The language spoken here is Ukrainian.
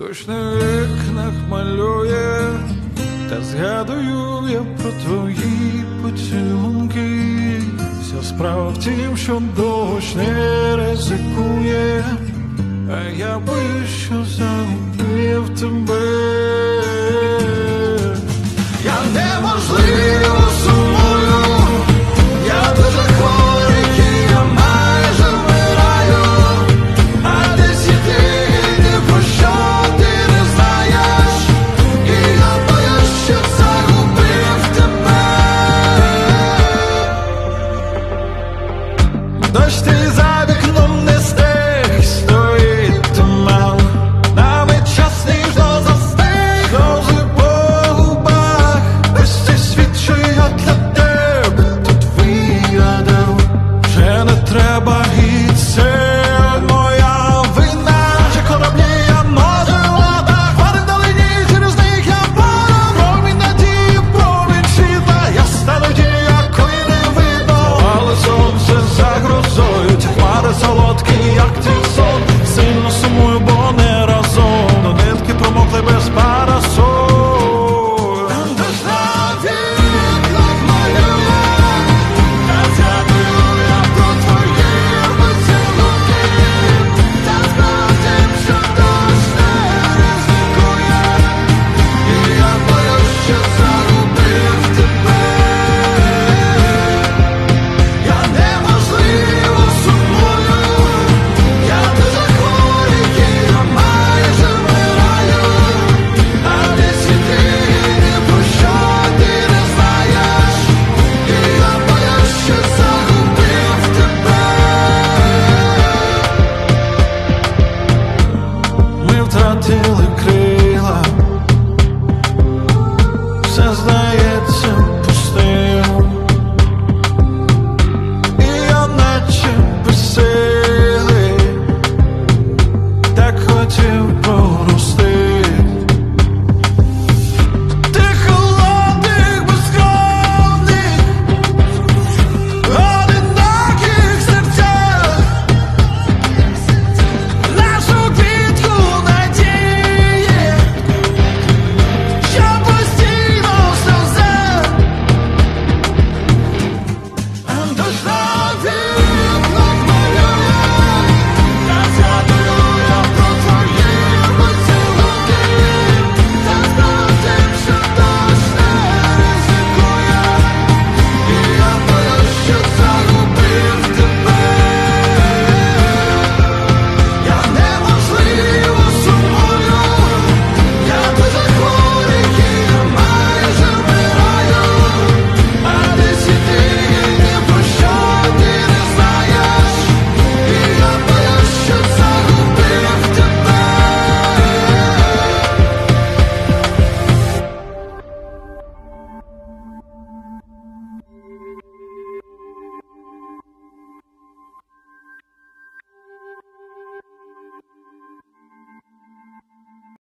Дощ на вікнах малює, та згадую я про твої поцілунки. Вся справа в тім, що дощ не ризикує, а я би що загубив тебе. Я неможливо. Dość ty za oknem nie